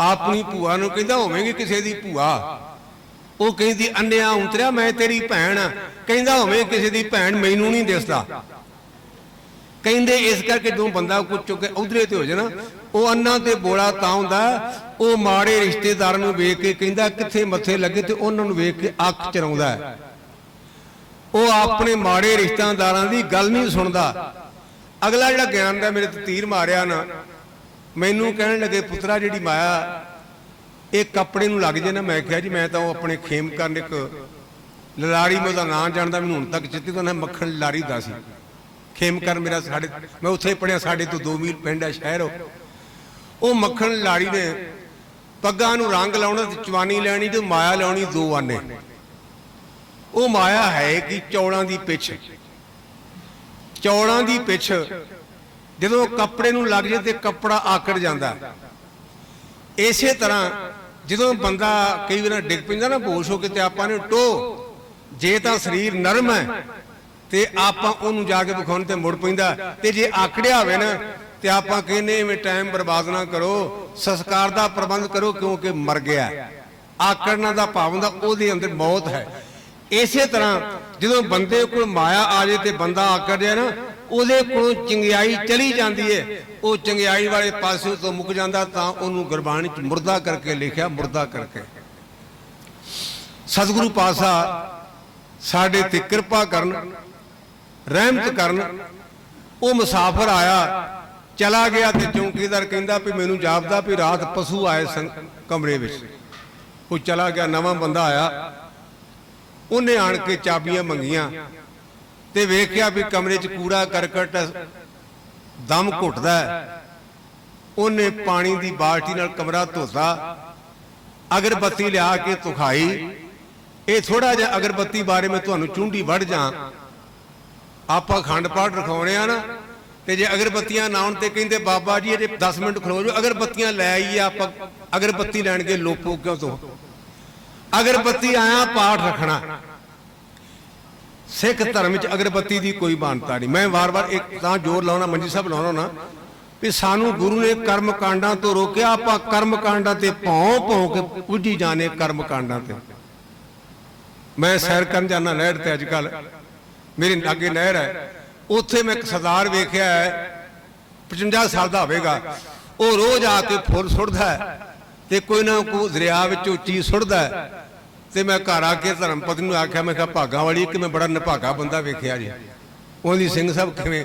ਆਪਣੀ ਭੂਆ ਨੂੰ ਕਹਿੰਦਾ ਹੋਵੇਂਗੀ ਕਿਸੇ ਦੀ ਭੂਆ। ਉਹ ਕਹਿੰਦੀ, ਅੰਨਿਆ ਉਂਤਰਿਆ, ਮੈਂ ਤੇਰੀ ਭੈਣ ਕਹਿੰਦਾ ਹੋਵੇਂ, ਕਿਸੇ ਦੀ ਭੈਣ ਮੈਨੂੰ ਨਹੀਂ ਦਿਸਦਾ। ਕਹਿੰਦੇ, ਇਸ ਕਰਕੇ ਜਦੋਂ ਬੰਦਾ ਕੁਝ ਚੁੱਕ ਕੇ ਉਧਰੇ ਤੇ ਹੋ ਜਾਣਾ ਉਹ ਅੰਨਾ ਤੇ ਬੋਲਾ ਤਾਂ ਹੁੰਦਾ, ਉਹ ਮਾੜੇ ਰਿਸ਼ਤੇਦਾਰਾਂ ਨੂੰ ਵੇਖ ਕੇ ਕਹਿੰਦਾ, ਕਿੱਥੇ ਮੱਥੇ ਲੱਗੇ? ਤੇ ਉਹਨਾਂ ਨੂੰ ਵੇਖ ਕੇ ਅੱਖ ਚਰਾਉਂਦਾ ਉਹ ਆਪਣੇ ਮਾੜੇ ਰਿਸ਼ਤੇਦਾਰਾਂ ਦੀ ਗੱਲ ਨਹੀਂ ਸੁਣਦਾ। ਅਗਲਾ ਜਿਹੜਾ ਗਿਆਨ ਦਾ ਮੇਰੇ ਤੇ ਤੀਰ ਮਾਰਿਆ ਨਾ ਮੈਨੂੰ ਕਹਿਣ ਲੱਗੇ, ਪੁੱਤਰਾ, ਜਿਹੜੀ ਮਾਇਆ, ਇਹ ਕੱਪੜੇ ਨੂੰ ਲੱਗ ਜੇ ਨਾ। ਮੈਂ ਕਿਹਾ, ਜੀ, ਮੈਂ ਤਾਂ ਉਹ ਆਪਣੇ ਖੇਮ ਕਰਨ ਇੱਕ ਲਲਾਰੀ ਮੈਂ ਉਹਦਾ ਨਾਂ ਜਾਣਦਾ, ਮੈਨੂੰ ਹੁਣ ਤੱਕ ਚਿੱਤੀ ਤੋਂ ਨਾ ਮੱਖਣ ਲਲਾਰੀ ਦਾ ਸੀ। ਖੇਮ ਕਰਨ ਮੇਰਾ ਸਾਡੇ, ਮੈਂ ਉੱਥੇ ਪੜਿਆ, ਸਾਡੇ ਤੋਂ 2 ਮੀਲ ਪਿੰਡ ਹੈ, ਸ਼ਹਿਰ ਉਹ। ਉਹ ਮੱਖਣ ਲਲਾਰੀ ਨੇ ਪੱਗਾਂ ਨੂੰ ਰੰਗ ਲਾਉਣਾ ਤੇ ਚਵਾਨੀ ਲੈਣੀ ਤੇ ਮਾਇਆ ਲਾਉਣੀ ਦੋ ਆਨੇ। ਉਹ ਮਾਇਆ ਹੈ ਕਿ ਚੌਲਾਂ ਦੀ ਪਿੱਛ। ਚੌਲਾਂ ਦੀ ਪਿੱਛ ਜਦੋਂ ਕੱਪੜੇ ਨੂੰ ਲੱਗ ਜੇ ਤੇ ਕੱਪੜਾ ਆਕੜ ਜਾਂਦਾ। ਇਸੇ ਤਰ੍ਹਾਂ ਜਦੋਂ ਬੰਦਾ ਕਈ ਵਾਰ ਡਿੱਗ ਪੈਂਦਾ ਨਾ ਬੋਸ਼ ਹੋ ਕੇ ਤੇ ਆਪਾਂ ਨੇ ਟੋ ਜੇ ਤਾਂ ਸਰੀਰ ਨਰਮ ਹੈ ਤੇ ਆਪਾਂ ਉਹਨੂੰ ਜਾ ਕੇ ਵਿਖਾਉਣ ਤੇ ਮੁੜ ਪੈਂਦਾ। ਤੇ ਜੇ ਆਕੜਿਆ ਹੋਵੇ ਨਾ, ਤੇ ਆਪਾਂ ਕਹਿੰਦੇ ਐਵੇਂ ਟਾਈਮ ਬਰਬਾਦ ਨਾ ਕਰੋ, ਸੰਸਕਾਰ ਦਾ ਪ੍ਰਬੰਧ ਕਰੋ ਕਿਉਂਕਿ ਮਰ ਗਿਆ। ਆਕੜਨਾ ਦਾ ਭਾਵ ਹੁੰਦਾ, ਉਹਦੇ ਅੰਦਰ ਮੌਤ ਹੈ। ਇਸੇ ਤਰ੍ਹਾਂ ਜਦੋਂ ਬੰਦੇ ਕੋਲ ਮਾਇਆ ਆ ਜੇ ਤੇ ਬੰਦਾ ਆਕੜ ਜਾਏ ਨਾ ਉਹਦੇ ਕੋਲੋਂ ਚੰਗਿਆਈ ਚਲੀ ਜਾਂਦੀ ਹੈ ਉਹ ਚੰਗਿਆਈ ਵਾਲੇ ਪਾਸੇ ਤੋਂ ਮੁੱਕ ਜਾਂਦਾ ਤਾਂ ਉਹਨੂੰ ਗੁਰਬਾਣੀ ਚ ਮੁਰਦਾ ਕਰਕੇ ਲਿਖਿਆ, ਮੁਰਦਾ ਕਰਕੇ। ਸਤਿਗੁਰੂ ਪਾਸਾ ਸਾਡੇ ਤੇ ਕਿਰਪਾ ਕਰਨ, ਰਹਿਮਤ ਕਰਨ। ਉਹ ਮੁਸਾਫਰ ਆਇਆ, ਚਲਾ ਗਿਆ ਤੇ ਚੌਂਕੀਦਾਰ ਕਹਿੰਦਾ ਵੀ ਮੈਨੂੰ ਜਾਪਦਾ ਵੀ ਰਾਤ ਪਸ਼ੂ ਆਏ ਸਨ ਕਮਰੇ ਵਿੱਚ। ਉਹ ਚਲਾ ਗਿਆ, ਨਵਾਂ ਬੰਦਾ ਆਇਆ। ਉਹਨੇ ਆਣ ਕੇ ਚਾਬੀਆਂ ਮੰਗੀਆਂ। ਤੇ ਵੇਖਿਆ ਵੀ ਕਮਰੇ 'ਚ ਕੂੜਾ ਕਰਕਟ ਦਮ ਘੁੱਟਦਾ ਉਹਨੇ ਪਾਣੀ ਦੀ ਬਾਲਟੀ ਨਾਲ ਕਮਰਾ ਧੋਤਾ, ਅਗਰਬੱਤੀ ਲਿਆ ਕੇ ਤੁਖਾਈ ਇਹ ਥੋੜਾ ਜਿਹਾ ਅਗਰਬੱਤੀ ਬਾਰੇ ਮੈਂ ਤੁਹਾਨੂੰ ਚੁੰਡੀ ਵੜ ਜਾ। ਆਪਾਂ ਖੰਡ ਪਾਠ ਰਖਾਉਣੇ ਆ ਨਾ, ਤੇ ਜੇ ਅਗਰਬੱਤੀਆਂ ਨਾ ਆਉਣ ਤੇ ਕਹਿੰਦੇ, ਬਾਬਾ ਜੀ, ਇਹਦੇ 10 ਮਿੰਟ ਖਲੋ ਜੋ ਅਗਰਬੱਤੀਆਂ ਲੈ ਆਈਏ ਆਪਾਂ, ਅਗਰਬੱਤੀ ਲੈਣ ਕੇ ਲੋਪੋ ਕਿਉਂ ਤੋਂ ਅਗਰਬੱਤੀ ਆਇਆ, ਪਾਠ ਰੱਖਣਾ। ਸਿੱਖ ਧਰਮ ਵਿੱਚ ਅਗਰਬੱਤੀ ਦੀ ਕੋਈ ਮਾਨਤਾ ਨਹੀਂ। ਮੈਂ ਵਾਰ-ਵਾਰ ਇੱਕ ਤਾਂ ਜ਼ੋਰ ਲਾਉਣਾ, ਮੰਜੀ ਸਾਹਿਬ ਲਾਉਣਾ ਨਾ ਵੀ ਸਾਨੂੰ ਗੁਰੂ ਨੇ ਕਰਮ ਕਾਂਡਾਂ ਤੋਂ ਰੋਕਿਆ, ਆਪਾਂ ਕਰਮ ਕਾਂਡਾਂ ਤੇ ਭੌਂ ਭੌਂ ਕੇ ਪੁੱਜੀ ਜਾਣੇ ਕਰਮ ਕਾਂਡਾਂ ਤੇ। ਮੈਂ ਸੈਰ ਕਰਨ ਜਾਂਦਾ ਨਹਿਰ ਤੇ ਅੱਜ ਕੱਲ ਮੇਰੇ ਲਾਗੇ ਨਹਿਰ ਹੈ। ਉੱਥੇ ਮੈਂ ਇੱਕ ਸਰਦਾਰ ਵੇਖਿਆ ਹੈ 55 ਸਾਲ ਦਾ ਹੋਵੇਗਾ। ਉਹ ਰੋਜ਼ ਆ ਕੇ ਫੁੱਲ ਸੁੱਟਦਾ ਹੈ ਤੇ ਕੋਈ ਨਾ ਕੋਈ ਦਰਿਆ ਵਿੱਚੋਂ ਚੀਜ਼ ਸੁੱਟਦਾ ਹੈ। ਤੇ ਮੈਂ ਘਰ ਆ ਕੇ ਧਰਮ ਪਤਨੀ ਨੂੰ ਆਖਿਆ, ਮੈਂ ਕਿਹਾ, ਭਾਗਾ ਵਾਲੀ ਕਿ ਮੈਂ ਬੜਾ ਨਿਭਾਗਾ ਬੰਦਾ ਵੇਖਿਆ ਜੀ। ਉਹਦੀ ਸਿੰਘ ਸਾਹਿਬ ਕਿਵੇਂ?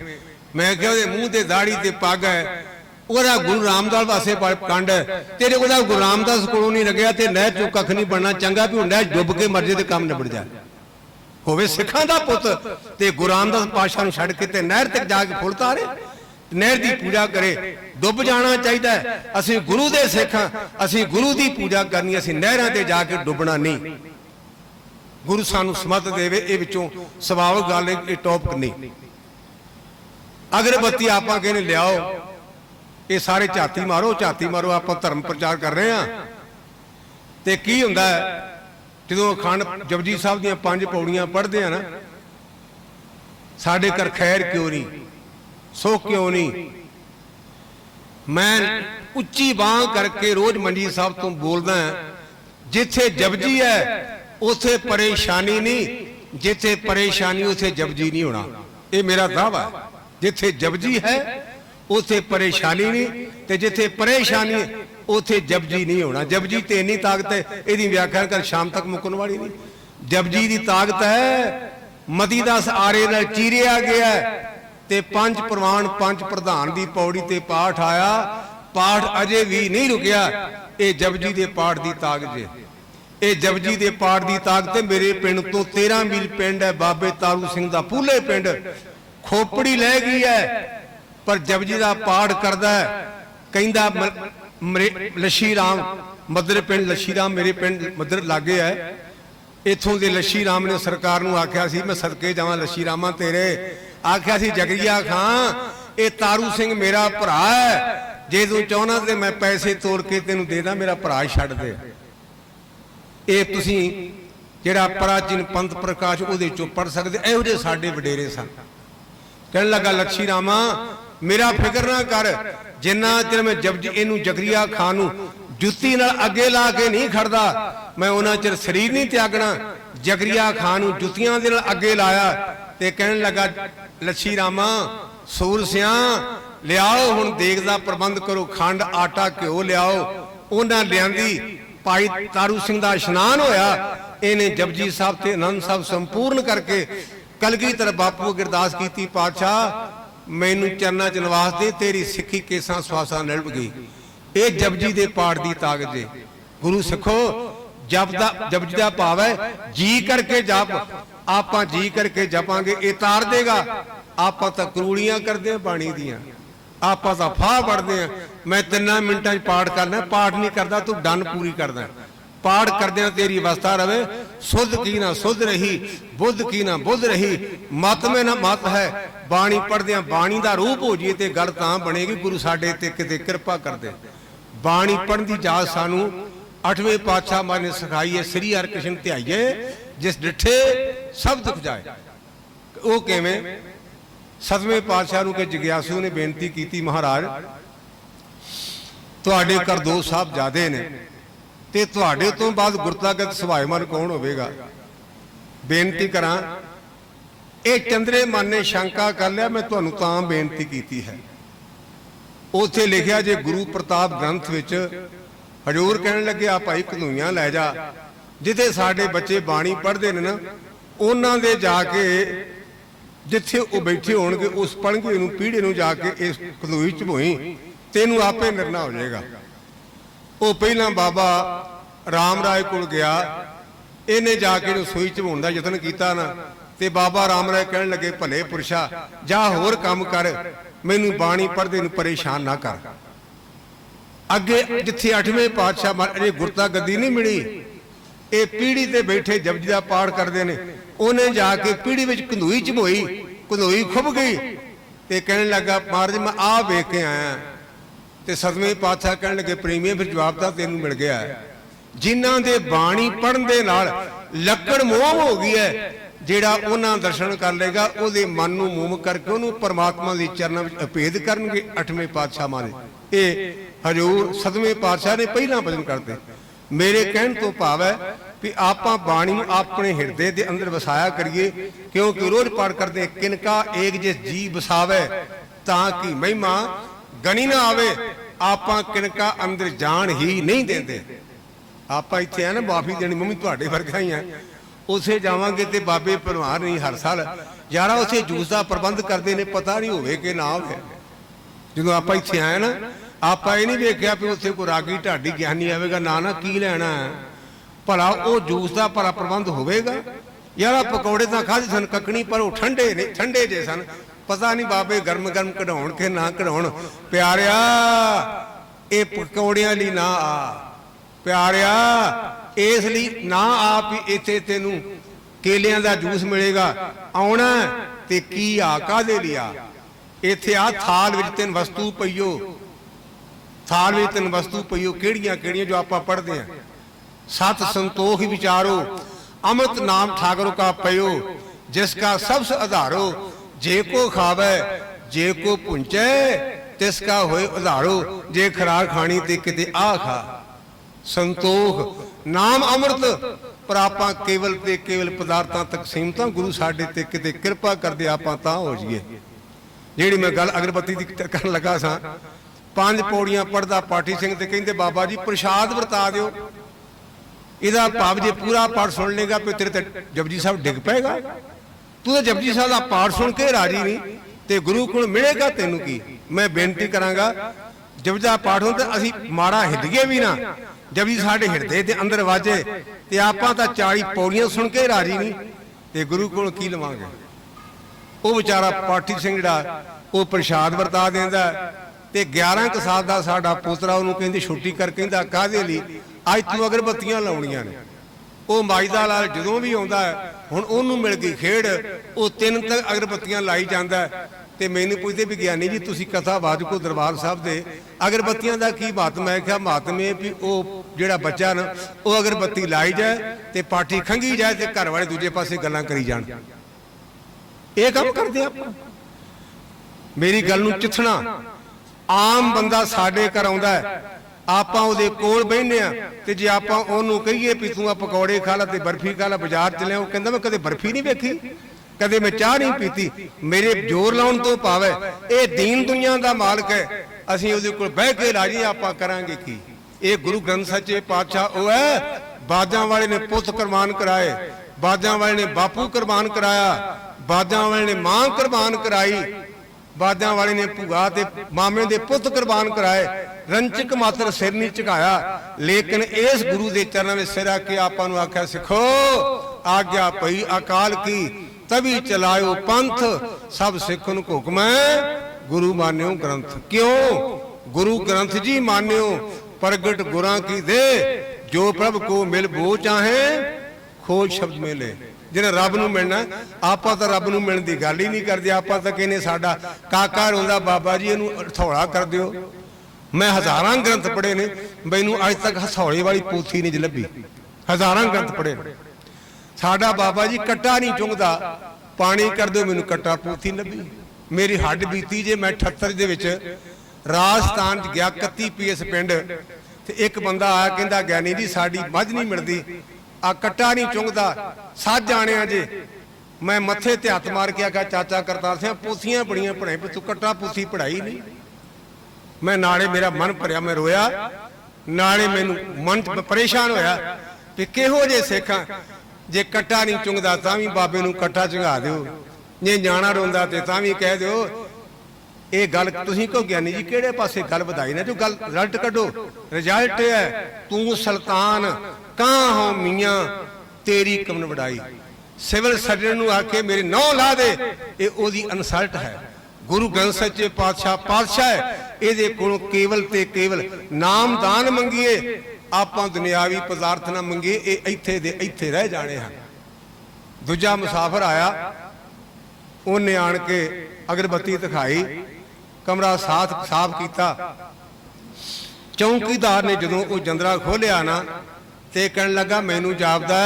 ਮੈਂ ਕਿਹਾ, ਉਹਦੇ ਮੂੰਹ ਤੇ ਦਾੜੀ ਤੇ ਪੱਗ ਹੈ। ਉਹਦਾ ਗੁਰੂ ਰਾਮਦਾਸ ਵਾਸਤੇ ਕੰਡ ਤੇਰੇ ਉਹਦਾ ਗੁਰੂ ਰਾਮਦਾਸ ਕੋਲੋਂ ਨਹੀਂ ਲੱਗਿਆ ਤੇ ਨਹਿਰ ਚੋਂ ਕੱਖ ਨਹੀਂ ਬਣਨਾ। ਚੰਗਾ ਵੀ ਹੁੰਦਾ ਡੁੱਬ ਕੇ ਮਰਜੇ ਤੇ ਕੰਮ ਨਿਬੜ ਜਾ। ਹੋਵੇ ਸਿੱਖਾਂ ਦਾ ਪੁੱਤ ਤੇ ਗੁਰੂ ਰਾਮਦਾਸ ਪਾਸ਼ਾ ਨੂੰ ਛੱਡ ਕੇ ਤੇ ਨਹਿਰ ਤੱਕ ਜਾ ਕੇ ਫੁੱਲ ਤਾਰੇ। ਨਹਿਰ ਦੀ ਪੂਜਾ ਕਰੇ ਡੁੱਬ ਜਾਣਾ ਚਾਹੀਦਾ। ਅਸੀਂ ਗੁਰੂ ਦੇ ਸਿੱਖ ਹਾਂ ਅਸੀਂ ਗੁਰੂ ਦੀ ਪੂਜਾ ਕਰਨੀ ਅਸੀਂ ਨਹਿਰਾਂ ਤੇ ਜਾ ਕੇ ਡੁੱਬਣਾ ਨਹੀਂ। ਗੁਰੂ ਸਾਨੂੰ ਸਮਤ ਦੇਵੇ ਇਹ ਵਿੱਚੋਂ ਸੁਭਾਵਿਕ ਗੱਲ ਇਹ ਟੌਪਿਕ ਨਹੀਂ। ਅਗਰਬੱਤੀ ਆਪਾਂ ਕਹਿੰਦੇ ਲਿਆਓ। ਇਹ ਸਾਰੇ ਝਾਤੀ ਮਾਰੋ ਝਾਤੀ ਮਾਰੋ ਆਪਾਂ ਧਰਮ ਪ੍ਰਚਾਰ ਕਰ ਰਹੇ ਹਾਂ। ਤੇ ਕੀ ਹੁੰਦਾ ਹੈ? ਜਦੋਂ ਅਖੰਡ ਜਪਜੀ ਸਾਹਿਬ ਦੀਆਂ ਪੰਜ ਪੌੜੀਆਂ ਪੜ੍ਹਦੇ ਆ ਨਾ ਸਾਡੇ ਘਰ ਖੈਰ ਕਿਉਂ ਨਹੀਂ? ਸੋ ਕਿਉਂ ਨਹੀਂ? ਮੈਂ ਉੱਚੀ ਬਾਹ ਕਰਕੇ ਰੋਜ਼ ਮੰਜੀ ਸਾਹਿਬ ਤੋਂ ਬੋਲਦਾ ਜਿੱਥੇ ਜਪਜੀ ਹੈ, ਉਥੇ ਪਰੇਸ਼ਾਨੀ ਨਹੀਂ, ਜਿੱਥੇ ਪਰੇਸ਼ਾਨੀ, ਉਥੇ ਜਪਜੀ ਨਹੀਂ ਹੋਣਾ। ਇਹ ਮੇਰਾ ਦਾਵਾ ਹੈ। ਜਿੱਥੇ ਜਪਜੀ ਹੈ, ਉਥੇ ਪਰੇਸ਼ਾਨੀ ਨਹੀਂ ਤੇ ਜਿੱਥੇ ਪਰੇਸ਼ਾਨੀ ਹੈ ਉਥੇ ਜਪਜੀ ਨਹੀਂ ਹੋਣਾ। ਜਪਜੀ ਤੇ ਇੰਨੀ ਤਾਕਤ ਹੈ, ਇਹਦੀ ਵਿਆਖਿਆ ਕਰ, ਸ਼ਾਮ ਤੱਕ ਮੁੱਕਣ ਵਾਲੀ ਨਹੀਂ। ਜਪਜੀ ਦੀ ਤਾਕਤ ਹੈ, ਮਤੀ ਦਾਸ ਆਰੇ ਨਾਲ ਚੀਰਿਆ ਗਿਆ ਤੇ ਪੰਜ ਪ੍ਰਵਾਨ, ਪੰਜ ਪ੍ਰਧਾਨ ਦੀ ਪੌੜੀ ਤੇ ਪਾਠ ਆਇਆ। ਪਾਠ ਅਜੇ ਵੀ ਨਹੀਂ ਰੁਕਿਆ। ਇਹ ਜਪਜੀ ਦੇ ਪਾਠ ਦੀ ਤਾਕਤ ਜੇ। ਇਹ ਜਪਜੀ ਦੇ ਪਾਠ ਦੀ ਤਾਕਤ ਮੇਰੇ ਪਿੰਡ ਤੋਂ 13 ਮੀਲ ਪਿੰਡ ਹੈ। ਬਾਬੇ ਤਾਰੂ ਸਿੰਘ ਦਾ ਪੂਲੇ ਪਿੰਡ। ਖੋਪੜੀ ਲੈ ਗਈ ਹੈ, ਪਰ ਜਪਜੀ ਦਾ ਪਾਠ ਕਰਦਾ ਹੈ। ਕਹਿੰਦਾ, ਮ- ਲੱਛੀ ਰਾਮ ਮਦਰ ਪਿੰਡ ਲੱਛੀ ਰਾਮ ਮੇਰੇ ਪਿੰਡ ਮਦਰ ਲਾਗੇ ਹੈ। ਇਥੋਂ ਦੇ ਲੱਛੀ ਰਾਮ ਨੇ ਸਰਕਾਰ ਨੂੰ ਆਖਿਆ ਸੀ, ਮੈਂ ਸਦਕੇ ਜਾਵਾਂ ਲੱਛੀ ਰਾਮਾ ਤੇਰੇ। ਆਖਿਆ ਸੀ ਜਗਰੀਆ ਖਾਂ, ਇਹ ਤਾਰੂ ਸਿੰਘ ਮੇਰਾ ਭਰਾ ਹੈ। ਜੇ ਤੂੰ ਚਾਹਣਾ ਤੇ ਮੈਂ ਪੈਸੇ ਤੋੜ ਕੇ ਤੈਨੂੰ ਦੇ ਦਾਂ, ਮੇਰਾ ਭਰਾ ਛੱਡ ਦੇ। ਇਹ ਤੁਸੀਂ ਜਿਹੜਾ ਪ੍ਰਾਚੀਨ ਪੰਥ ਪ੍ਰਕਾਸ਼ ਉਹਦੇ ਚੋਂ ਪੜ ਸਕਦੇ, ਇਹੋ ਜਿਹੇ ਸਾਡੇ ਵਡੇਰੇ ਸਨ। ਕਹਿਣ ਲੱਗਾ ਲਕਸ਼ੀ ਰਾਮਾ, ਮੇਰਾ ਫਿਕਰ ਨਾ ਕਰ। ਜਿੰਨਾ ਚਿਰ ਮੈਂ ਜਬ ਇਹਨੂੰ ਜਗਰੀਆ ਖਾਨ ਨੂੰ ਜੁੱਤੀ ਨਾਲ ਅੱਗੇ ਲਾ ਕੇ ਨਹੀਂ ਖੜਦਾ, ਮੈਂ ਉਹਨਾਂ ਚਿਰ ਸਰੀਰ ਨਹੀਂ ਤਿਆਗਣਾ। ਜਗਰੀਆ ਖਾਨ ਨੂੰ ਜੁੱਤੀਆਂ ਦੇ ਨਾਲ ਅੱਗੇ ਲਾਇਆ ਤੇ ਕਹਿਣ ਲੱਗਾ ਲੱਛੀ ਰਾਮਾ, ਸੂਰ ਸਿਆਂ, ਲਿਆਓ, ਹੁਣ ਦੇਗ ਦਾ ਪ੍ਰਬੰਧ ਕਰੋ, ਖੰਡ, ਆਟਾ, ਘਿਓ ਲਿਆਓ। ਉਹਨਾਂ ਲਿਆਂਦੀ, ਭਾਈ ਤਾਰੂ ਸਿੰਘ ਦਾ ਇਸ਼ਨਾਨ ਹੋਇਆ। ਇਹਨੇ ਜਪਜੀ ਸਾਹਿਬ ਤੇ ਆਨੰਦ ਸਾਹਿਬ ਸੰਪੂਰਨ ਕਰਕੇ ਕਲਗੀਧਰ ਬਾਪੂ ਗਿਰਦਾਸ ਕੀਤੀ, ਪਾਤਸ਼ਾਹ, ਮੈਨੂੰ ਚਰਨਾਂ ਚ ਨਿਵਾਸ ਦੇ, ਤੇਰੀ ਸਿੱਖੀ ਕੇਸਾਂ ਸਵਾਸਾਂ ਨਿਲਬ ਗਈ। ਇਹ ਜਪਜੀ ਦੇ ਪਾਠ ਦੀ ਤਾਕਤ ਜੇ। ਗੁਰੂ ਸਿੱਖੋ, ਜਪ ਦਾ, ਜਪਜੀ ਦਾ ਭਾਵ ਹੈ, ਜੀ ਕਰਕੇ ਜਪ। ਆਪਾਂ ਜੀ ਕਰਕੇ ਜਪਾਂਗੇ, ਇਹ ਤਾਰ ਦੇਗਾ। ਆਪਾਂ ਤਾਂ ਕਰੂੜੀਆਂ ਕਰਦੇ ਆ ਬਾਣੀ ਦੀਆਂ। ਆਪਾਂ ਤਾਂ ਫਾਹ ਪੜਦੇ ਆ ਮੈਂ ਤਿੰਨਾਂ ਮਿੰਟਾਂ 'ਚ ਪਾਠ ਕਰਨਾ, ਪਾਠ ਨਹੀਂ ਕਰਦਾ, ਤੂੰ ਡੰਨ ਪੂਰੀ ਕਰਦਾ। ਪਾਠ ਕਰਦਿਆਂ ਤੇਰੀ ਅਵਸਥਾ ਰਵੇ। ਸੁਧ ਕੀ ਨਾ ਸੁਧ ਰਹੀ, ਬੁੱਧ ਕੀ ਨਾ ਬੁੱਧ ਰਹੀ। ਮਤ ਮੇ ਨਾ ਮਤ ਹੈ। ਬਾਣੀ ਪੜਦਿਆਂ ਬਾਣੀ ਦਾ ਰੂਪ ਹੋ ਜੀ ਤੇ ਗੱਲ ਤਾਂ ਬਣੇਗੀ। ਗੁਰੂ ਸਾਡੇ ਤੇ ਕਿਤੇ ਕਿਰਪਾ ਕਰਦੇ। ਬਾਣੀ ਪੜਨ ਦੀ ਜਾਚ ਸਾਨੂੰ ਅਠਵੇਂ ਪਾਤਸ਼ਾਹ ਮਾਨੇ ਸਿਖਾਈ ਹੈ, ਸ੍ਰੀ ਹਰਿਕ੍ਰਿਸ਼ਨ ਧਿਆਈਏ, ਜਿਸ ਡਿਠੇ ਸਭ ਦੁਖ ਜਾਏ ਉਹ ਕਿਵੇਂ? ਸਤਵੇਂ ਪਾਤਸ਼ਾਹ ਨੂੰ ਕਿ ਜਗਿਆਸੂ ਨੇ ਬੇਨਤੀ ਕੀਤੀ, ਮਹਾਰਾਜ, ਤੁਹਾਡੇ ਘਰ ਦੋ ਸਾਹਿਬ ਜਾਦੇ ਨੇ ਤੇ ਤੁਹਾਡੇ ਤੋਂ ਬਾਅਦ ਗੁਰਤਾਗਤ ਸਭਾਇਮਨ ਕੌਣ ਹੋਵੇਗਾ? ਬੇਨਤੀ ਕਰਾਂ, ਇਹ ਚੰਦਰੇ ਮਨ ਨੇ ਸ਼ੰਕਾ ਕਰ ਲਿਆ, ਮੈਂ ਤੁਹਾਨੂੰ ਤਾਂ ਬੇਨਤੀ ਕੀਤੀ ਹੈ। ਉੱਥੇ ਲਿਖਿਆ ਜੇ ਗੁਰੂ ਪ੍ਰਤਾਪ ਗ੍ਰੰਥ ਵਿੱਚ ਹਜੂਰ ਕਹਿਣ ਲੱਗਿਆ, ਭਾਈ ਕਨੂਈਆਂ ਲੈ ਜਾ, ਜਿੱਥੇ ਸਾਡੇ ਬੱਚੇ ਬਾਣੀ ਪੜ੍ਹਦੇ ਨੇ ਨਾ ਉਹਨਾਂ ਦੇ ਜਾ ਕੇ ਜਿੱਥੇ ਉਹ ਬੈਠੇ ਹੋਣਗੇ, ਉਸ ਪਣਗੇ ਨੂੰ, ਪੀੜੇ ਨੂੰ ਜਾ ਕੇ ਇਸ ਕਨੂਈ ਚ ਭੋਈ ਤੈਨੂੰ ਆਪੇ ਨਿਰਣਾ ਹੋ ਜਾਏਗਾ। ਉਹ ਪਹਿਲਾਂ ਬਾਬਾ ਰਾਮ ਰਾਏ ਕੋਲ ਗਿਆ, ਇਹਨੇ ਜਾ ਕੇ ਨੂੰ ਸੂਈ ਚਵਾਉਣ ਦਾ ਯਤਨ ਕੀਤਾ ਨਾ, ਤੇ ਬਾਬਾ ਰਾਮ ਰਾਏ ਕਹਿਣ ਲੱਗੇ, ਭਲੇ ਪੁਰਸ਼ਾ, ਜਾ ਹੋਰ ਕੰਮ ਕਰ, ਮੈਨੂੰ ਬਾਣੀ ਪੜ੍ਹਦੇ ਨੂੰ ਪਰੇਸ਼ਾਨ ਨਾ ਕਰ। ਅੱਗੇ ਜਿੱਥੇ 8ਵੇਂ ਪਾਤਸ਼ਾਹ ਮਰ ਅਜੇ ਗੁਰਤਾ ਗੱਦੀ ਨਹੀਂ ਮਿਲੀ ਇਹ ਪੀੜੀ ਤੇ ਬੈਠੇ ਜਪਜੀ ਦਾ ਪਾਠ ਕਰਦੇ ਨੇ। ਉਹਨੇ ਜਾ ਕੇ ਪੀੜੀ ਵਿੱਚ ਕੰਧੂਈ ਚਮੋਈ ਕੰਧੂਈ ਖੁੱਭ ਗਈ ਤੇ ਕਹਿਣ ਲੱਗਾ, ਮਹਾਰਾਜ, ਮੈਂ ਆ ਵੇਖ ਕੇ ਆਇਆ ਤੇ ਸਤਵੇਂ ਪਾਤਸ਼ਾਹ ਕਹਿਣ ਲੱਗੇ ਪ੍ਰੇਮੀ ਫਿਰ ਜਵਾਬ ਤਾਂ ਤੈਨੂੰ ਮਿਲ ਗਿਆ ਜਿਨ੍ਹਾਂ ਦੇ ਬਾਣੀ ਪੜਨ ਦੇ ਨਾਲ ਲੱਕੜ ਮੋਹ ਹੋ ਗਈ ਹੈ, ਜਿਹੜਾ ਉਹਨਾਂ ਦਰਸ਼ਨ ਕਰ ਲੇਗਾ ਉਹਦੇ ਮਨ ਨੂੰ ਮੂਮ ਕਰਕੇ ਉਹਨੂੰ ਪਰਮਾਤਮਾ ਦੇ ਚਰਨਾਂ ਵਿੱਚ ਅਪੇਧ ਕਰਨਗੇ। ਅਠਵੇਂ ਪਾਤਸ਼ਾਹ ਮਾਰੇ ਇਹ ਹਜੂਰ ਸਤਵੇਂ ਪਾਤਸ਼ਾਹ ਨੇ ਪਹਿਲਾਂ ਭਜਨ ਕਰਦੇ। ਮੇਰੇ ਕਹਿਣ ਤੋਂ ਭਾਵ ਹੈ ਵੀ ਆਪਾਂ ਬਾਣੀ ਨੂੰ ਆਪਣੇ ਹਿਰਦੇ ਦੇ ਅੰਦਰ ਵਸਾਇਆ ਕਰੀਏ, ਕਿਉਂਕਿ ਰੋਜ਼ ਪਾਠ ਕਰਦੇ ਕਿਨਕਾ ਏਕ ਜਿਸ ਜੀ ਵਸਾਵੇ, ਤਾਂ ਕਿ ਮਹਿਮਾ ਗਣੀ ਨਾ ਆਵੇ, ਆਪਾਂ ਕਿਨਕਾ ਅੰਦਰ ਜਾਣ ਹੀ ਨਹੀਂ ਦਿੰਦੇ। ਆਪਾਂ ਇੱਥੇ ਆ ਨਾ ਮਾਫੀ ਦੇਣੀ, ਮੰਮੀ ਤੁਹਾਡੇ ਵਰਗਾ ਹੀ ਆ। ਉਥੇ ਜਾਵਾਂਗੇ ਤੇ ਬਾਬੇ ਪਰਵਾਰ ਨਹੀਂ ਹਰ ਸਾਲ। ਯਾਰਾ ਉਸੇ ਜੂਸ ਦਾ ਪ੍ਰਬੰਧ ਕਰਦੇ ਨੇ, ਪਤਾ ਨਹੀਂ ਹੋਵੇ ਕਿ ਨਾ ਹੋਵੇ। ਜਦੋਂ ਆਪਾਂ ਇੱਥੇ ਆਏ ਨਾ ਆਪਾਂ ਇਹ ਨਹੀਂ ਵੇਖਿਆ ਵੀ ਉੱਥੇ ਕੋਈ ਰਾਗੀ ਢਾਡੀ ਗਿਆਨੀ ਆਵੇਗਾ। ਨਾ ਨਾ, ਕੀ ਲੈਣਾ? ਭਲਾ ਉਹ ਜੂਸ ਦਾ ਭਲਾ ਪ੍ਰਬੰਧ ਹੋਵੇਗਾ। ਯਾਰਾ ਪਕੌੜੇ ਤਾਂ ਖਾਦੇ ਸਨ, ਕੱਕਣੀ, ਪਰ ਉਹ ਠੰਡੇ ਨੇ, ਠੰਡੇ ਜੇ ਸਨ। ਪਤਾ ਨਹੀਂ ਬਾਬੇ ਗਰਮ ਗਰਮ ਕਢਾਉਣ ਕਿ ਨਾ ਕਢਾਉਣ। ਪਿਆਰਿਆ, ਇਹ ਪਕੌੜਿਆਂ ਲਈ ਨਾ ਆ। ਪਿਆਰਿਆ, ਇਸ ਲਈ ਨਾ ਆਪ ਹੀ ਇੱਥੇ ਤੈਨੂੰ ਕੇਲਿਆਂ ਦਾ ਜੂਸ ਮਿਲੇਗਾ। ਆਉਣਾ ਤੇ ਕੀ ਆ ਕਾਦੇ ਲਿਆ ਇੱਥੇ ਆ ਥਾਲ ਵਿੱਚ ਤਿੰਨ ਵਸਤੂ ਪਈਓ। ਥਾਲ ਵਿੱਚ ਤਿੰਨ ਵਸਤੂ ਪਈਓ, ਕਿਹੜੀਆਂ ਕਿਹੜੀਆਂ ਜੋ ਆਪਾਂ ਪੜ੍ਹਦੇ ਆ ਸਤ ਸੰਤੋਖ ਵਿਚਾਰੋ, ਅਮਰਤ ਨਾਮ ਠਾਕਰ ਕਾ ਪਇਓ ਜਿਸ ਕਾ ਸਬਸ ਆਧਾਰੋ ਜੇ ਕੋ ਖਾਵੇ, ਜੇ ਕੋ ਪੁੰਚੈ, ਤਿਸ ਕਾ ਹੋਏ ਉਧਾਰੋ ਜੇ ਖਰਾਰ ਖਾਣੀ ਤੇ ਕਿਤੇ ਆ ਖਾ। ਸੰਤੋਖ, ਨਾਮ ਅੰਮ੍ਰਿਤ, ਪਰ ਆਪਾਂ ਕੇਵਲ ਤੇ ਕੇਵਲ ਪਦਾਰਥਾਂ ਤੱਕ ਸੀਮਤ ਹਾਂ ਗੁਰੂ ਸਾਡੇ ਤੇ ਕਿਤੇ ਕਿਰਪਾ ਕਰਦੇ ਆਪਾਂ ਤਾਂ ਹੋ ਜਾਈਏ। ਜਿਹੜੀ ਮੈਂ ਗੱਲ ਅਗਰਬੱਤੀ ਦੀ ਕਰਨ ਲੱਗਾ ਸਾਂ ਪੰਜ ਪੌੜੀਆਂ ਪੜਦਾ ਪਾਠੀ ਸਿੰਘ ਤੇ ਕਹਿੰਦੇ, ਬਾਬਾ ਜੀ, ਪ੍ਰਸ਼ਾਦ ਵਰਤਾ ਦਿਓ। ਇਹਦਾ ਭਾਵ ਜੇ ਪੂਰਾ ਪਾਠ ਸੁਣ ਲੇਗਾ ਤੇ ਤੇਰੇ ਤੇ ਜਪਜੀ ਸਾਹਿਬ ਡਿੱਗ ਪਏਗਾ। ਤੂੰ ਤਾਂ ਜਪਜੀ ਸਾਹਿਬ ਦਾ ਪਾਠ ਸੁਣ ਕੇ ਰਾਜੀ ਨਹੀਂ, ਤੇ ਗੁਰੂ ਕੋਲ ਮਿਲੇਗਾ ਤੈਨੂੰ ਕੀ? ਮੈਂ ਬੇਨਤੀ ਕਰਾਂਗਾ, ਜਪਜਾ ਪਾਠ ਹੁੰਦਾ ਅਸੀਂ ਮਾੜਾ ਹਿੱਡੀਏ ਵੀ ਨਾ। ਜਪਜੀ ਸਾਡੇ ਹਿਰਦੇ ਦੇ ਅੰਦਰ ਵਾਜੇ, ਤੇ ਆਪਾਂ ਤਾਂ 40 ਪੌੜੀਆਂ ਸੁਣ ਕੇ ਰਾਜੀ ਨਹੀਂ, ਤੇ ਗੁਰੂ ਕੋਲ ਕੀ ਲਵਾਂਗੇ? ਉਹ ਵਿਚਾਰਾ ਪਾਠੀ ਸਿੰਘ ਜਿਹੜਾ, ਉਹ ਪ੍ਰਸ਼ਾਦ ਵਰਤਾ ਦਿੰਦਾ ਤੇ 11 ਕੁ ਸਾਲ ਦਾ ਸਾਡਾ ਪੁੱਤਰਾ ਉਹਨੂੰ ਕਹਿੰਦੀ ਛੁੱਟੀ ਕਰ, ਕਹਿੰਦਾ ਕਾਹਦੇ ਲਈ? ਅੱਜ ਤੂੰ ਅਗਰਬੱਤੀਆਂ ਲਾਉਣੀਆਂ ਨੇ। ਉਹ ਮਾਜਦਾ ਲਾਲ ਜਦੋਂ ਵੀ ਆਉਂਦਾ ਹੁਣ ਉਹਨੂੰ ਮਿਲ ਗਈ ਖੇਡ, ਉਹ ਤਿੰਨ ਤੱਕ ਅਗਰਬੱਤੀਆਂ ਲਾਈ ਜਾਂਦਾ ਤੇ ਮੈਨੂੰ ਪੁੱਛਦੇ ਵੀ ਗਿਆਨੀ ਜੀ, ਤੁਸੀਂ ਕਥਾ ਵਾਜਕੋ ਦਰਬਾਰ ਸਾਹਿਬ ਦੇ ਅਗਰਬੱਤੀਆਂ ਦਾ ਕੀ ਮਹੱਤਮ ਹੈ? ਕਿਹਾ ਮਹੱਤਮ ਇਹ ਵੀ ਉਹ ਜਿਹੜਾ ਬੱਚਾ ਨਾ, ਉਹ ਅਗਰਬੱਤੀ ਲਾਈ ਜਾਏ ਤੇ ਪਾਠੀ ਖੰਗੀ ਜਾਏ ਤੇ ਘਰ ਵਾਲੇ ਦੂਜੇ ਪਾਸੇ ਗੱਲਾਂ ਕਰੀ ਜਾਣ। ਇਹ ਕੰਮ ਕਰਦੇ ਆਪਾਂ। ਮੇਰੀ ਗੱਲ ਨੂੰ ਚਿੱਥਣਾ। ਆਮ ਬੰਦਾ ਸਾਡੇ ਘਰ ਆਉਂਦਾ ਹੈ। ਆਪਾਂ ਉਹਦੇ ਕੋਲ ਬਹਿੰਦੇ ਆ ਤੇ ਜੇ ਆਪਾਂ ਉਹਨੂੰ ਕਹੀਏ ਵੀ ਤੂੰ ਆ ਪਕੌੜੇ ਖਾ ਲੈ ਤੇ ਬਰਫੀ ਖਾ ਲੈ, ਬਾਜ਼ਾਰ ਚ ਲਿਆ ਉਹ ਕਹਿੰਦਾ ਮੈਂ ਕਦੇ ਬਰਫੀ ਨਹੀਂ ਵੇਖੀ, ਕਦੇ ਮੈਂ ਚਾਹ ਨਹੀਂ ਪੀਤੀ। ਮੇਰੇ ਜ਼ੋਰ ਲਾਉਣ ਤੋਂ ਭਾਵ ਹੈ, ਇਹ ਦੀਨ ਦੁਨੀਆ ਦਾ ਮਾਲਕ ਹੈ। ਅਸੀਂ ਉਹਦੇ ਕੋਲ ਬਹਿ ਕੇ ਰਾਜੀ ਆਪਾਂ ਕਰਾਂਗੇ ਕੀ? ਇਹ ਗੁਰੂ ਗ੍ਰੰਥ ਸੱਚੇ ਪਾਤਸ਼ਾਹ ਉਹ ਹੈ, ਬਾਜਾਂ ਵਾਲੇ ਨੇ ਪੁੱਤ ਕੁਰਬਾਨ ਕਰਾਏ, ਬਾਜਾਂ ਵਾਲੇ ਨੇ ਬਾਪੂ ਕੁਰਬਾਨ ਕਰਾਇਆ, ਬਾਜਾਂ ਵਾਲੇ ਨੇ ਮਾਂ ਕੁਰਬਾਨ ਕਰਾਈ ਬਾਜਾਂ ਵਾਲੇ ਨੇ ਭੂਆ ਤੇ ਮਾਮੇ ਦੇ ਪੁੱਤ ਕੁਰਬਾਨ ਕਰਾਏ। ਰੰਚਕ ਮਾਤਰ ਸਿਰ ਨਹੀਂ ਝੁਕਾਇਆ। ਲੇਕਿਨ ਇਸ ਗੁਰੂ ਦੇ ਚਰਨਾਂ ਵਿੱਚ ਸਿਰ ਆ ਕੇ ਆਪਾਂ ਨੂੰ ਆਖਿਆ, ਸਿੱਖੋ, ਆਗਿਆ ਪਈ ਅਕਾਲ ਕੀ, ਤਵੀ ਚਲਾਇਓ ਪੰਥ, ਸਭ ਸਿੱਖ ਨੂੰ ਹੁਕਮ ਹੈ। ਗੁਰੂ ਮਾਨਿਓ ਗ੍ਰੰਥ। ਕਿਉਂ? ਗੁਰੂ ਗ੍ਰੰਥ ਜੀ ਮਾਨਿਓ, ਪ੍ਰਗਟ ਗੁਰਾਂ ਕੀ ਦੇ, ਜੋ ਪ੍ਰਭ ਕੋ ਮਿਲ ਬੋ ਚਾਹੇ, ਖੋਜ ਸ਼ਬਦ ਮਿਲੇ। ਜਿਹਨੇ ਰੱਬ ਨੂੰ ਮਿਲਣਾ, ਆਪਾਂ ਤਾਂ ਰੱਬ ਨੂੰ ਮਿਲਣ ਦੀ ਗੱਲ ਹੀ ਨਹੀਂ ਕਰਦੇ। ਆਪਾਂ ਤਾਂ ਕਹਿੰਦੇ ਸਾਡਾ ਕਾਕਾ ਰੋਂਦਾ, ਬਾਬਾ ਜੀ ਇਹਨੂੰ ਹਥੌੜਾ ਕਰ ਦਿਓ। ਮੈਂ ਹਜ਼ਾਰਾਂ ਗ੍ਰੰਥ ਪੜ੍ਹੇ ਨੇ, ਮੈਨੂੰ ਅੱਜ ਤੱਕ ਹਥੌੜੇ ਵਾਲੀ ਪੋਥੀ ਨਹੀਂ ਲੱਭੀ। ਹਜ਼ਾਰਾਂ ਗ੍ਰੰਥ ਪੜ੍ਹੇ ਨੇ। ਸਾਡਾ ਬਾਬਾ ਜੀ ਕੱਟਾ ਨਹੀਂ ਚੁੰਗਦਾ, ਪਾਣੀ ਕਰ ਦਿਓ, ਮੈਨੂੰ ਕੱਟਾ ਪੋਥੀ ਲੱਭੀ। ਮੇਰੀ ਹੱਡ ਬੀਤੀ ਜੇ ਮੈਂ 78 ਦੇ ਵਿੱਚ ਰਾਜਸਥਾਨ ਚ ਗਿਆ 31 ਪੀਐਸ ਪਿੰਡ, ਤੇ ਇੱਕ ਬੰਦਾ ਆਇਆ, ਕਹਿੰਦਾ, ਗਿਆਨੀ ਜੀ, ਸਾਡੀ ਮੱਝ ਨਹੀਂ ਮਿਲਦੀ। ਆ ਕੱਟਾ ਨਹੀਂ ਚੁੰਗਦਾ। ਸੱਜ ਜਾਣਿਆ ਜੇ। ਮੈਂ ਮੱਥੇ ਤੇ ਹੱਥ ਮਾਰ ਕੇ ਆਖਿਆ, ਚਾਚਾ ਕਰਤਾਰ ਸਿੰਘ ਪੋਥੀਆਂ ਬੜੀਆਂ ਪੜਾਈ ਪਰ ਤੂੰ ਕੱਟਾ ਪੋਥੀ ਪੜਾਈ ਨਹੀਂ। ਮੈਂ ਨਾਲੇ ਮੇਰਾ ਮਨ ਭਰਿਆ, ਮੈਂ ਰੋਇਆ। ਨਾਲੇ ਮੈਨੂੰ ਮਨ ਪਰੇਸ਼ਾਨ ਹੋਇਆ ਵੀ ਕਿਹੋ ਜੇ ਸਿੱਖਾਂ ਜੇ ਕੱਟਾ ਨਹੀਂ ਚੁੰਗਦਾ, ਤਾਂ ਵੀ ਬਾਬੇ ਨੂੰ ਕੱਟਾ ਚੰਗਾ ਦਿਓ। ਜੇ ਜਾਣਾ ਰੋਂਦਾ ਤੇ ਤਾਂ ਵੀ ਕਹਿ ਦਿਓ। ਇਹ ਗੱਲ ਤੁਸੀਂ ਕਹੋ ਗਿਆਨੀ ਜੀ, ਕਿਹੜੇ ਪਾਸੇ ਗੱਲ ਵਧਾਈ ਨਾ, ਜੋ ਗੱਲ ਰਿਜ਼ਲਟ ਕੱਢੋ। ਰਿਜ਼ਲਟ ਹੈ, ਤੂੰ ਸੁਲਤਾਨ ਕਾਂ ਹੋ ਮੀਆਂ, ਤੇਰੀ ਕਮਨ ਵਡਾਈ। ਸਿਵਲ ਸਰਜਨ ਨੂੰ ਆਕੇ ਮੇਰੇ ਨੌ ਲਾ ਦੇ। ਇਹ ਉਹਦੀ ਇਨਸਲਟ ਹੈ। ਗੁਰੂ ਗ੍ਰੰਥ ਸੱਚੇ ਪਾਤਸ਼ਾਹ ਪਾਤਸ਼ਾਹ ਹੈ। ਇਹਦੇ ਕੋਲੋਂ ਕੇਵਲ ਤੇ ਕੇਵਲ ਨਾਮ ਮੰਗੀਏ। ਆਪਾਂ ਦੁਨਿਆਵੀ ਪਦਾਰਥ ਨਾ ਮੰਗੀਏ, ਇਹ ਇੱਥੇ ਦੇ ਇੱਥੇ ਰਹਿ ਜਾਣੇ ਹਨ। ਦੂਜਾ ਮੁਸਾਫਰ ਆਇਆ। ਉਹਨੇ ਆਣ ਕੇ ਅਗਰਬੱਤੀ ਦਿਖਾਈ। ਕਮਰਾ ਸਾਥ ਸਾਫ਼ ਕੀਤਾ। ਚੌਂਕੀਦਾਰ ਨੇ ਜਦੋਂ ਉਹ ਜੰਦਰਾ ਖੋਲਿਆ ਨਾ ਤੇ ਕਹਿਣ ਲੱਗਾ, ਮੈਨੂੰ ਜਾਪਦਾ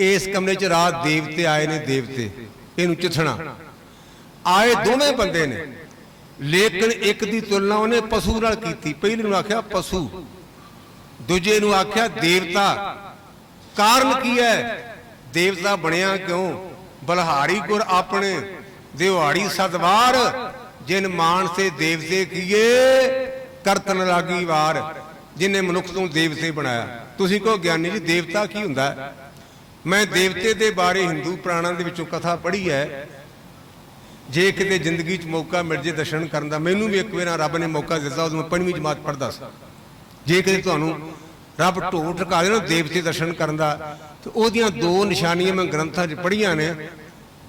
ਇਸ ਕਮਰੇ 'ਚ ਰਾਤ ਦੇਵਤੇ ਆਏ ਨੇ ਦੇਵਤੇ। ਇਹਨੂੰ ਚਿਥਣਾ। ਆਏ ਦੋਵੇਂ ਬੰਦੇ ਨੇ। ਲੇਕਿਨ ਇੱਕ ਦੀ ਤੁਲਨਾ ਉਹਨੇ ਪਸ਼ੂ ਨਾਲ ਕੀਤੀ। ਪਹਿਲੇ ਨੂੰ ਆਖਿਆ ਪਸ਼ੂ, ਦੂਜੇ ਨੂੰ ਆਖਿਆ ਦੇਵਤਾ। ਕਾਰਨ ਕੀ ਹੈ? ਦੇਵਤਾ ਬਣਿਆ ਕਿਉਂ? ਬਲਹਾਰੀ ਗੁਰ ਆਪਣੇ ਦਿਵਾੜੀ ਸਦਵਾਰ ਜਿਨ ਮਾਨ ਸੇ ਦੇਵਤੇ ਕੀਏ, ਕਰਤਨ ਲਾਗੀ ਵਾਰ, ਜਿਨੇ ਮਨੁੱਖ ਤੋਂ ਦੇਵਤੇ ਬਣਾਇਆ। ਤੁਸੀਂ ਕਹੋ ਗਿਆਨੀ ਜੀ, ਦੇਵਤਾ ਕੀ ਹੁੰਦਾ? ਮੈਂ ਦੇਵਤੇ ਦੇ ਬਾਰੇ ਹਿੰਦੂ ਪੁਰਾਣਾਂ ਦੇ ਵਿੱਚੋਂ ਕਥਾ ਪੜ੍ਹੀ ਹੈ। ਜੇ ਕਿਤੇ ਜ਼ਿੰਦਗੀ 'ਚ ਮੌਕਾ ਮਿਲ ਜੇ ਦਰਸ਼ਨ ਕਰਨ ਦਾ, ਮੈਨੂੰ ਵੀ ਇੱਕ ਵਾਰ ਰੱਬ ਨੇ ਮੌਕਾ ਦਿੱਤਾ, ਉਦੋਂ ਮੈਂ ਪੰਜਵੀਂ ਜਮਾਤ ਪੜ੍ਹਦਾ ਸੀ। ਜੇ ਕਿਤੇ ਤੁਹਾਨੂੰ ਰੱਬ ਢੋਲ ਟਕਾ ਦੇਣਾ ਦੇਵਤੇ ਦਰਸ਼ਨ ਕਰਨ ਦਾ, ਤੇ ਉਹਦੀਆਂ ਦੋ ਨਿਸ਼ਾਨੀਆਂ ਮੈਂ ਗ੍ਰੰਥਾਂ 'ਚ ਪੜ੍ਹੀਆਂ ਨੇ,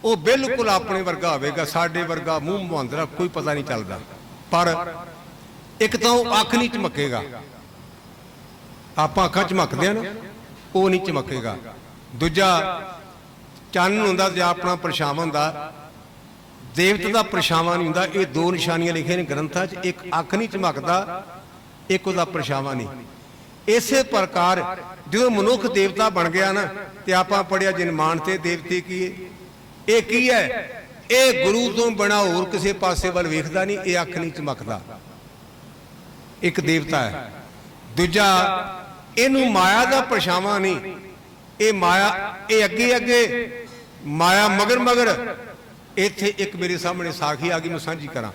ਉਹ ਬਿਲਕੁਲ ਆਪਣੇ ਵਰਗਾ ਹੋਵੇਗਾ, ਸਾਡੇ ਵਰਗਾ ਮੂੰਹ ਮੁਹਾਂਦਰਾ ਕੋਈ ਪਤਾ ਨਹੀਂ ਚੱਲਦਾ। ਪਰ ਇੱਕ ਤਾਂ ਉਹ ਅੱਖ ਨਹੀਂ ਚਮਕੇਗਾ ਆਪਾਂ ਅੱਖਾਂ ਚਮਕਦੇ ਆ ਨਾ, ਉਹ ਨਹੀਂ ਚਮਕੇਗਾ। ਦੂਜਾ, ਚੰਨ ਹੁੰਦਾ ਜਾਂ ਆਪਣਾ ਪਰਛਾਵਾਂ ਹੁੰਦਾ, ਦੇਵਤੇ ਦਾ ਪਰਛਾਵਾਂ ਨਹੀਂ ਹੁੰਦਾ, ਇਹ ਦੋ ਨਿਸ਼ਾਨੀਆਂ ਲਿਖੀਆਂ ਨੇ ਗ੍ਰੰਥਾਂ 'ਚ, ਇੱਕ ਅੱਖ ਨਹੀਂ ਚਮਕਦਾ, ਇੱਕ ਉਹਦਾ ਪਰਛਾਵਾਂ ਨਹੀਂ। ਇਸੇ ਪ੍ਰਕਾਰ ਜਦੋਂ ਮਨੁੱਖ ਦੇਵਤਾ ਬਣ ਗਿਆ ਨਾ, ਤੇ ਆਪਾਂ ਪੜਿਆ ਜਨਮਾਨ ਤੇ ਦੇਵਤੇ ਕੀ ਇਹ ਕੀ ਹੈ? ਇਹ ਗੁਰੂ ਤੋਂ ਬਣਾ ਹੋਰ ਕਿਸੇ ਪਾਸੇ ਵੱਲ ਵੇਖਦਾ ਨਹੀਂ, ਇਹ ਅੱਖ ਨਹੀਂ ਚਮਕਦਾ। ਇੱਕ ਦੇਵਤਾ ਹੈ। ਦੂਜਾ ਇਹਨੂੰ ਮਾਇਆ ਦਾ ਪਰਛਾਵਾਂ ਨਹੀਂ। ਇਹ ਮਾਇਆ, ਇਹ ਅੱਗੇ ਅੱਗੇ, ਮਾਇਆ ਮਗਰ ਮਗਰ, ਇੱਥੇ ਇੱਕ ਮੇਰੇ ਸਾਹਮਣੇ ਸਾਖੀ ਆ ਗਈ, ਮੈਂ ਸਾਂਝੀ ਕਰਾਂ।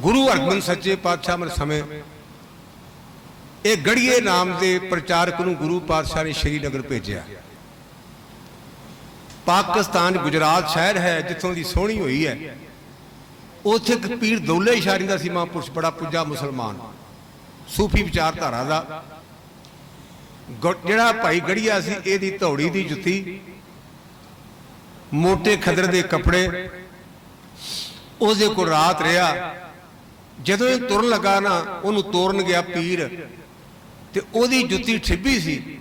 ਗੁਰੂ ਅਰਜਨ ਸੱਚੇ ਪਾਤਸ਼ਾਹ ਮਰ ਸਮੇਂ, ਇਹ ਗੜੀਏ ਨਾਮ ਦੇ ਪ੍ਰਚਾਰਕ ਨੂੰ ਗੁਰੂ ਪਾਤਸ਼ਾਹ ਨੇ ਸ਼੍ਰੀਨਗਰ ਭੇਜਿਆ। ਪਾਕਿਸਤਾਨ ਗੁਜਰਾਤ ਸ਼ਹਿਰ ਹੈ, ਜਿੱਥੋਂ ਦੀ ਸੋਹਣੀ ਹੋਈ ਹੈ। ਉੱਥੇ ਇੱਕ ਪੀਰ ਦੌਲੇ ਇਸ਼ਾਰੀ ਦਾ ਸੀ, ਮਹਾਂਪੁਰਸ਼, ਬੜਾ ਪੁੱਜਾ ਮੁਸਲਮਾਨ। ਸੂਫੀ ਵਿਚਾਰਧਾਰਾ ਦਾ। ਜਿਹੜਾ ਭਾਈ ਗੜੀਆ ਸੀ, ਇਹਦੀ ਧੌੜੀ ਦੀ ਜੁੱਤੀ ਮੋٹے ਖਦਰ ਦੇ ਕੱਪੜੇ, ਉਹਦੇ ਕੋਲ ਰਾਤ ਰਿਹਾ। ਜਦੋਂ ਇਹ ਤੁਰਨ ਲੱਗਾ ਨਾ, ਉਹਨੂੰ ਤੋਰਨ ਗਿਆ ਪੀਰ। ਤੇ ਉਹਦੀ ਜੁੱਤੀ ਠਿੱਬੀ ਸੀ।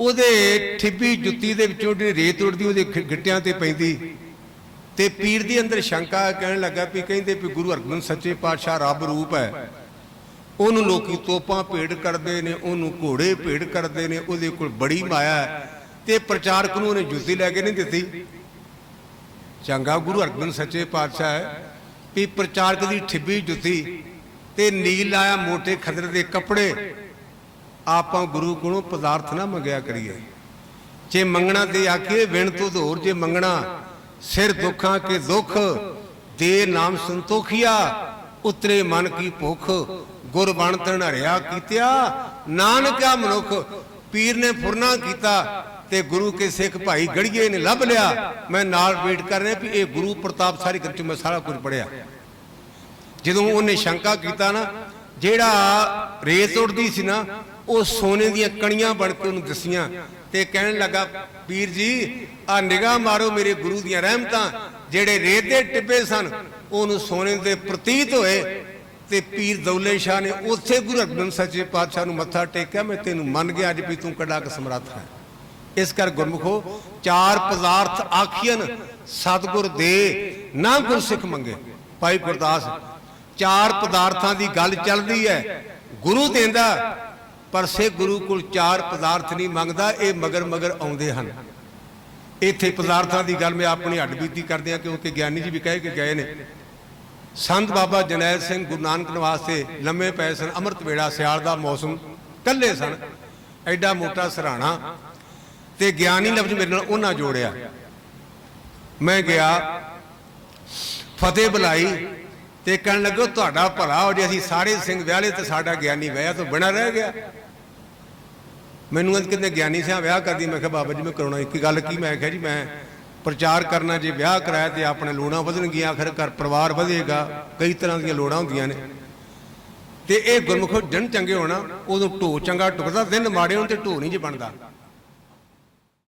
ਉਹਦੇ ਠਿੱਬੀ ਜੁੱਤੀ ਦੇ ਵਿੱਚੋਂ ਜਿਹੜੀ ਰੇਤ ਉੱਡਦੀ, ਉਹਦੇ ਗਿੱਟਿਆਂ ਤੇ ਪੈਂਦੀ। ਤੇ ਪੀਰ ਦੇ ਅੰਦਰ ਸ਼ੰਕਾ ਕਹਿਣ ਲੱਗਾ ਵੀ ਕਹਿੰਦੇ ਵੀ ਗੁਰੂ ਹਰਗੋਬਿੰਦ ਸੱਚੇ ਪਾਤਸ਼ਾਹ ਰੱਬ ਰੂਪ ਹੈ। ਉਹਨੂੰ ਲੋਕੀ ਤੋਪਾਂ ਭੇਡ ਕਰਦੇ ਨੇ, ਉਹਨੂੰ ਘੋੜੇ ਭੇਡ ਕਰਦੇ ਨੇ, ਉਹਦੇ ਕੋਲ ਬੜੀ ਮਾਇਆ ਹੈ। ਤੇ ਪ੍ਰਚਾਰਕ ਨੂੰ ਉਹਨੇ ਜੁੱਤੀ ਲੈ ਕੇ ਨਹੀਂ ਦਿੱਤੀ। ਚੰਗਾ ਗੁਰੂ ਹਰਗੋਬਿੰਦ ਸੱਚੇ ਪਾਤਸ਼ਾਹ ਹੈ ਵੀ ਪ੍ਰਚਾਰਕ ਦੀ ਠਿੱਬੀ ਜੁੱਤੀ ਤੇ ਨੀਲ ਲਾਇਆ ਮੋਟੇ ਖਦਰ ਦੇ ਕੱਪੜੇ। ਆਪਾਂ ਗੁਰੂ ਕੋਲੋਂ ਪਦਾਰਥ ਨਾ ਮੰਗਿਆ ਕਰੀਏ। ਜੇ ਮੰਗਣਾ ਤੇ ਆਖੇ ਵਿਣ ਤੋਂ ਧੋਰ, ਜੇ ਮੰਗਣਾ ਸਿਰ ਦੁੱਖਾਂ ਕੇ ਦੁੱਖ, ਦੇ ਨਾਮ ਸੰਤੋਖਿਆ, ਉਤਰੇ ਮਨ ਕੀ ਭੁੱਖ ਗੁਰ ਬਣ ਤਣ ਹਰਿਆ ਕੀਤਿਆ। ਨਾਨਕਾ ਮਨੁੱਖ ਪੀਰ ਨੇ ਫੁਰਨਾ ਕੀਤਾ ਤੇ ਗੁਰੂ ਕੇ ਸਿੱਖ ਭਾਈ ਗੜੀਏ ਨੇ ਲੱਭ ਲਿਆ। ਮੈਂ ਨਾਲ ਵੇਟ ਕਰ ਰਿਹਾ ਵੀ ਇਹ ਗੁਰੂ ਪ੍ਰਤਾਪ ਸਾਰੀ ਕਰ ਮੈਂ ਸਾਰਾ ਕੁਝ ਪੜਿਆ ਜਦੋਂ ਉਹਨੇ ਸ਼ੰਕਾ ਕੀਤਾ ਨਾ, ਜਿਹੜਾ ਰੇਤ ਉੱਡਦੀ ਸੀ ਨਾ, ਉਹ ਸੋਨੇ ਦੀਆਂ ਕਣੀਆਂ ਬਣ ਕੇ ਉਹਨੂੰ ਦਸੀਆਂ ਤੇ ਕਹਿਣ ਲੱਗਾ, ਪੀਰ ਜੀ, ਆ ਨਿਗਾਹ ਮਾਰੋ ਮੇਰੇ ਗੁਰੂ ਦੀਆਂ ਰਹਿਮਤਾਂ। ਜਿਹੜੇ ਰੇਤ ਦੇ ਟਿੱਬੇ ਸਨ, ਉਹਨੂੰ ਸੋਨੇ ਦੇ ਪ੍ਰਤੀਤ ਹੋਏ। ਤੇ ਪੀਰ ਦੌਲੇ ਸ਼ਾਹ ਨੇ ਉੱਥੇ ਗੁਰੂ ਹਰਗੋਬਿੰਦ ਸੱਚੇ ਪਾਤਸ਼ਾਹ ਨੂੰ ਮੱਥਾ ਟੇਕਿਆ। ਮੈਂ ਤੈਨੂੰ ਮੰਨ ਗਿਆ ਅੱਜ ਵੀ ਤੂੰ ਕੱਡਾ ਕੇ ਸਮਰੱਥ ਹੈ। ਇਸ ਕਰ ਗੁਰਮੁਖੋ, ਚਾਰ ਪਦਾਰਥ ਆਖੀਨ ਸਤਿਗੁਰ ਦੇ, ਨਾ ਗੁਰਸਿੱਖ ਮੰਗੇ। ਭਾਈ ਗੁਰਦਾਸ, ਚਾਰ ਪਦਾਰਥਾਂ ਦੀ ਗੱਲ ਚੱਲਦੀ ਹੈ। ਗੁਰੂ ਦਿੰਦਾ, ਪਰ ਸੇ ਗੁਰੂ ਕੋਲ ਚਾਰ ਪਦਾਰਥ ਨਹੀਂ ਮੰਗਦਾ, ਇਹ ਮਗਰ ਮਗਰ ਆਉਂਦੇ ਹਨ। ਇੱਥੇ ਪਦਾਰਥਾਂ ਦੀ ਗੱਲ ਮੈਂ ਆਪਣੀ ਹੱਡ ਬੀਤੀ ਕਰਦੇ ਆ ਕਿਉਂਕਿ ਗਿਆਨੀ ਜੀ ਵੀ ਕਹਿ ਕੇ ਗਏ ਨੇ ਸੰਤ ਬਾਬਾ ਜਨੈਲ ਸਿੰਘ ਗੁਰੂ ਨਾਨਕ ਵਾਸਤੇ ਲੰਮੇ ਪਏ ਸਨ, ਅੰਮ੍ਰਿਤ ਵੇੜਾ ਸਿਆਲ ਦਾ ਮੌਸਮ ਕੱਲੇ ਸਨ। ਐਡਾ ਮੋਟਾ ਸਰਾਣਾ ਤੇ ਗਿਆਨੀ ਲਫ਼ਜ਼ ਮੇਰੇ ਨਾਲ ਉਹਨਾਂ ਜੋੜਿਆ। ਮੈਂ ਗਿਆ, ਫਤਿਹ ਬੁਲਾਈ ਤੇ ਕਹਿਣ ਲੱਗੋ ਤੁਹਾਡਾ ਭਲਾ ਹੋ ਜੇ, ਅਸੀਂ ਸਾਰੇ ਸਿੰਘ ਵਿਆਹਲੇ ਤੇ ਸਾਡਾ ਗਿਆਨੀ ਵਿਆਹ ਤੋਂ ਬਿਨਾਂ ਰਹਿ ਗਿਆ। ਮੈਨੂੰ ਕਹਿੰਦੇ ਕਿਤੇ ਗਿਆਨੀ ਸਿਆ ਵਿਆਹ ਕਰਦੀ। ਮੈਂ ਕਿਹਾ, ਬਾਬਾ ਜੀ, ਮੈਂ ਕਰਾਉਣਾ ਇੱਕ ਗੱਲ ਕੀ? ਮੈਂ ਕਿਹਾ, ਜੀ, ਮੈਂ ਪ੍ਰਚਾਰ ਕਰਨਾ ਜੇ ਵਿਆਹ ਕਰਾਇਆ ਤੇ ਆਪਣੇ ਲੋੜਾਂ ਵਧਣਗੀਆਂ, ਆਖਰ ਘਰ ਪਰਿਵਾਰ ਵਧੇਗਾ। ਕਈ ਤਰ੍ਹਾਂ ਦੀਆਂ ਲੋੜਾਂ ਹੁੰਦੀਆਂ ਨੇ। ਤੇ ਇਹ ਗੁਰਮੁਖ ਜਨ ਚੰਗੇ ਹੋਣਾ, ਉਦੋਂ ਢੋ ਚੰਗਾ ਟੁਕਦਾ, ਦਿਨ ਮਾੜੇ ਹੋਣ ਤੇ ਢੋ ਨਹੀਂ ਜੇ ਬਣਦਾ।